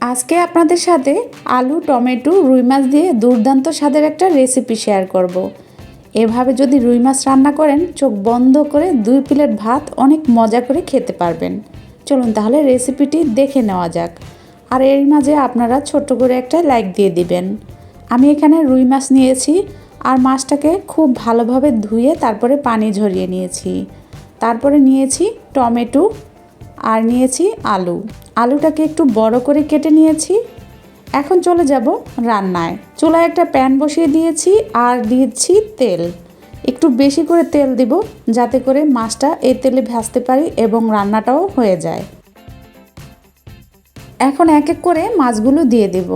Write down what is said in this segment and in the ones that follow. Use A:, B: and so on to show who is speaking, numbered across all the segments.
A: আজকে আপনাদের সাথে আলু, টমেটো, রুই মাছ দিয়ে দুর্দান্ত স্বাদের একটা রেসিপি শেয়ার করব। এভাবে যদি রুই মাছ রান্না করেন, চোখ বন্ধ করে দুই প্লেট ভাত অনেক মজা করে খেতে পারবেন। চলুন তাহলে রেসিপিটি দেখে নেওয়া যাক। আর এর মাঝে আপনারা ছোট্ট করে একটা লাইক দিয়ে দিবেন। আমি এখানে রুই মাছ নিয়েছি আর মাছটাকে খুব ভালোভাবে ধুয়ে তারপরে পানি ঝরিয়ে নিয়েছি। তারপরে নিয়েছি টমেটো আর নিয়েছি আলু। আলুটাকে একটু বড় করে কেটে নিয়েছি। এখন চলে যাব রান্নায়। চুলায় একটা প্যান বসিয়ে দিয়েছি আর দিয়েছি তেল। একটু বেশি করে তেল দিব যাতে করে মাছটা এই তেলে ভাজতে পারি এবং রান্নাটাও হয়ে যায়। এখন এক এক করে মাছগুলো দিয়ে দেব।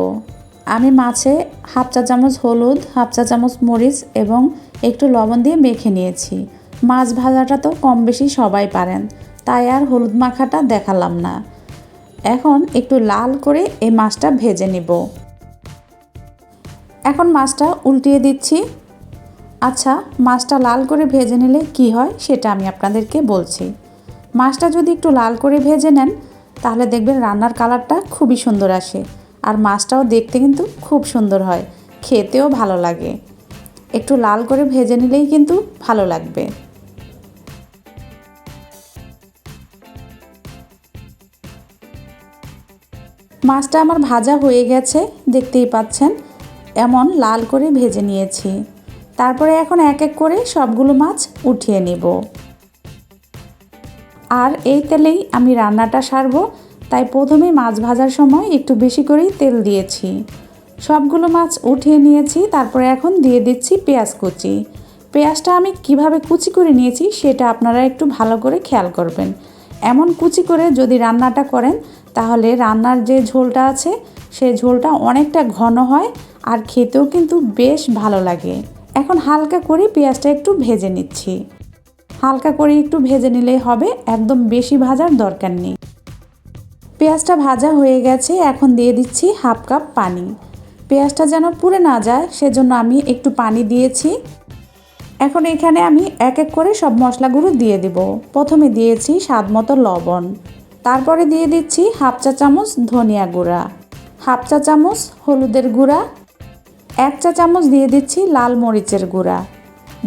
A: আমি মাছে হাফ চা চামচ হলুদ, হাফ চা চামচ মরিচ এবং একটু লবণ দিয়ে মেখে নিয়েছি। মাছ ভাজাটা তো কম বেশি সবাই পারেন। তাই আর হলুদ মাখাটা দেখালাম না। এখন একটু লাল করে এই মাছটা ভেজে নিব। এখন মাছটা উল্টিয়ে দিচ্ছি। আচ্ছা মাছটা লাল করে ভেজে নিলে কি হয় সেটা আমি আপনাদেরকে বলছি। মাছটা যদি একটু লাল করে ভেজে নেন, তাহলে দেখবেন রান্নার কালারটা খুবই সুন্দর আসে। আর মাছটাও দেখতে কিন্তু খুব সুন্দর হয়, খেতেও ভালো লাগে। একটু লাল করে ভেজে নিলেই কিন্তু ভালো লাগবে। মাছটা আমার ভাজা হয়ে গেছে, দেখতেই পাচ্ছেন। এমন লাল করে ভেজে নিয়েছি। তারপরে এখন এক এক করে সবগুলো মাছ উঠিয়ে নেব। আর এই তেলেই আমি রান্নাটা সারবো, তাই প্রথমে মাছ ভাজার সময় একটু বেশি করেই তেল দিয়েছি। সবগুলো মাছ উঠিয়ে নিয়েছি, তারপরে এখন দিয়ে দিচ্ছি পেঁয়াজ কুচি। পেঁয়াজটা আমি কীভাবে কুচি করে নিয়েছি, সেটা আপনারা একটু ভালো করে খেয়াল করবেন। এমন কুচি করে যদি রান্নাটা করেন তাহলে রান্নার যে ঝোলটা আছে, সেই ঝোলটা অনেকটা ঘন হয় আর খেতেও কিন্তু বেশ ভালো লাগে। এখন হালকা করে পেঁয়াজটা একটু ভেজে নিচ্ছি। হালকা করে একটু ভেজে নিলেই হবে, একদম বেশি ভাজার দরকার নেই। পেঁয়াজটা ভাজা হয়ে গেছে, এখন দিয়ে দিচ্ছি হাফ কাপ পানি। পেঁয়াজটা যেন পুড়ে না যায়, সেজন্য আমি একটু পানি দিয়েছি। এখন এখানে আমি এক এক করে সব মশলাগুলো দিয়ে দেব। প্রথমে দিয়েছি স্বাদ মতো লবণ। তারপরে দিয়ে দিচ্ছি হাফ চা চামচ ধনিয়া গুঁড়া। হাফ চা চামচ হলুদের গুঁড়া। এক চা চামচ দিয়ে দিচ্ছি লাল মরিচের গুঁড়া।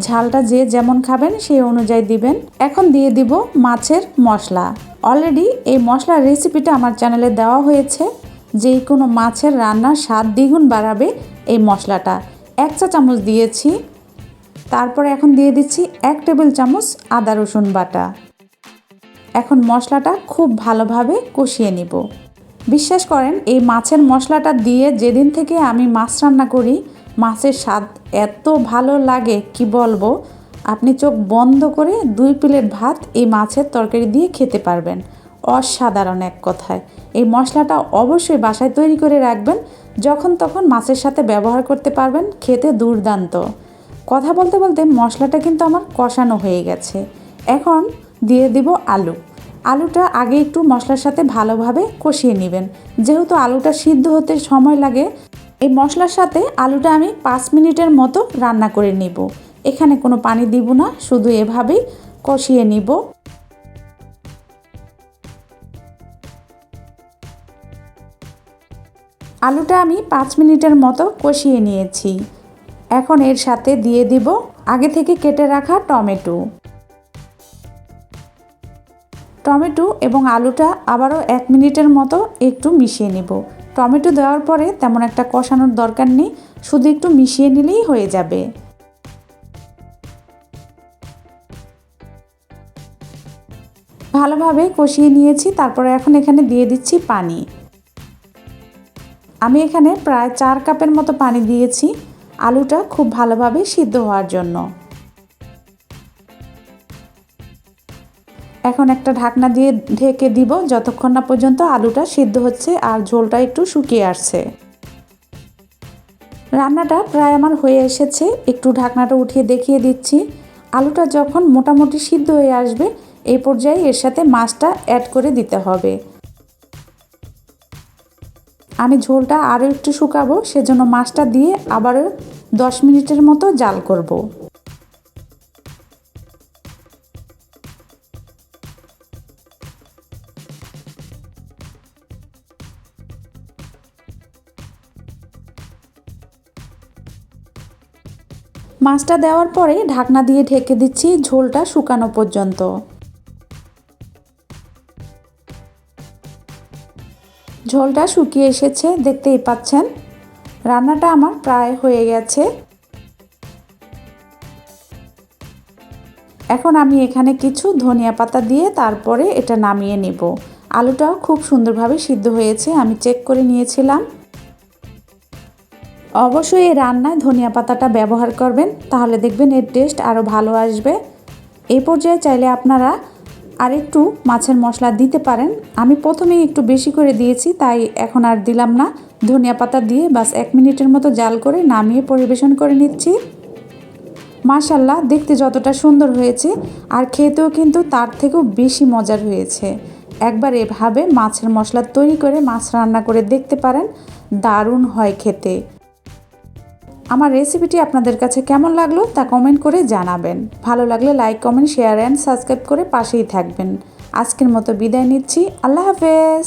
A: ঝালটা যে যেমন খাবেন সেই অনুযায়ী দিবেন। এখন দিয়ে দিব মাছের মশলা। অলরেডি এই মশলার রেসিপিটা আমার চ্যানেলে দেওয়া হয়েছে। যে কোনো মাছের রান্নার স্বাদ দ্বিগুণ বাড়াবে এই মশলাটা। এক চা চামচ দিয়েছি। তারপরে এখন দিয়ে দিচ্ছি এক টেবিল চামচ আদা রসুন বাটা। এখন মশলাটা খুব ভালোভাবে কষিয়ে নিব। বিশ্বাস করেন, এই মাছের মশলাটা দিয়ে যেদিন থেকে আমি মাছ রান্না করি, মাছের স্বাদ এত ভালো লাগে, কি বলব? আপনি চোখ বন্ধ করে দুই প্লেট ভাত এই মাছের তরকারি দিয়ে খেতে পারবেন। অসাধারণ এক কথায়। এই মশলাটা অবশ্যই বাসায় তৈরি করে রাখবেন, যখন তখন মাছের সাথে ব্যবহার করতে পারবেন, খেতে দুর্দান্ত। কথা বলতে বলতে মশলাটা কিন্তু আমার কষানো হয়ে গেছে। এখন দিয়ে দিব আলু। আলুটা আগে একটু মশলার সাথে ভালোভাবে কষিয়ে নেবেন। যেহেতু আলুটা সিদ্ধ হতে সময় লাগে, এই মশলার সাথে আলুটা আমি পাঁচ মিনিটের মতো রান্না করে নিব। এখানে কোনো পানি দিব না, শুধু এভাবেই কষিয়ে নিব। আলুটা আমি পাঁচ মিনিটের মতো কষিয়ে নিয়েছি। এখন এর সাথে দিয়ে দিব আগে থেকে কেটে রাখা টমেটো। টমেটো এবং আলুটা আবারও এক মিনিটের মতো একটু মিশিয়ে নেব। টমেটো দেওয়ার পরে তেমন একটা কষানোর দরকার নেই, শুধু একটু মিশিয়ে নিলেই হয়ে যাবে। ভালোভাবে কষিয়ে নিয়েছি, তারপরে এখন এখানে দিয়ে দিচ্ছি পানি। আমি এখানে প্রায় চার কাপের মতো পানি দিয়েছি, আলুটা খুব ভালোভাবে সিদ্ধ হওয়ার জন্য। এখন একটা ঢাকনা দিয়ে ঢেকে দিব, যতক্ষণ না পর্যন্ত আলুটা সিদ্ধ হচ্ছে আর ঝোলটা একটু শুকিয়ে আসছে। রান্নাটা প্রায় আমার হয়ে এসেছে, একটু ঢাকনাটা উঠিয়ে দেখিয়ে দিচ্ছি। আলুটা যখন মোটামুটি সিদ্ধ হয়ে আসবে এই পর্যায়ে এর সাথে মাছটা অ্যাড করে দিতে হবে। আমি ঝোলটা আরও একটু শুকাবো, সেজন্য মাছটা দিয়ে আবারও দশ মিনিটের মতো জাল করব। মাছটা দেওয়ার পরে ঢাকনা দিয়ে ঢেকে দিচ্ছি ঝোলটা শুকানো পর্যন্ত। ঝোলটা শুকিয়ে এসেছে, দেখতেই পাচ্ছেন। রান্নাটা আমার প্রায় হয়ে গেছে। এখন আমি এখানে কিছু ধনিয়া পাতা দিয়ে তারপরে এটা নামিয়ে নেব। আলুটাও খুব সুন্দরভাবে সিদ্ধ হয়েছে, আমি চেক করে নিয়েছিলাম। অবশ্যই এই রান্নায় ধনিয়া পাতাটা ব্যবহার করবেন, তাহলে দেখবেন এর টেস্ট আরও ভালো আসবে। এই পর্যায়ে চাইলে আপনারা আর একটু মাছের মশলা দিতে পারেন। আমি প্রথমেই একটু বেশি করে দিয়েছি, তাই এখন আর দিলাম না। ধনিয়া পাতা দিয়ে বাস এক মিনিটের মতো জাল করে নামিয়ে পরিবেশন করে নিচ্ছি। মাশাল্লাহ, দেখতে যতটা সুন্দর হয়েছে, আর খেতেও কিন্তু তার থেকেও বেশি মজার হয়েছে। একবার এভাবে মাছের মশলা তৈরি করে মাছ রান্না করে দেখতে পারেন, দারুণ হয় খেতে। আমার রেসিপিটি আপনাদের কাছে কেমন লাগল তা কমেন্ট করে জানাবেন। ভালো লাগলে like comment share and subscribe করে পাশেই থাকবেন। আজকের মতো বিদায় নিচ্ছি। আল্লাহ হাফেজ।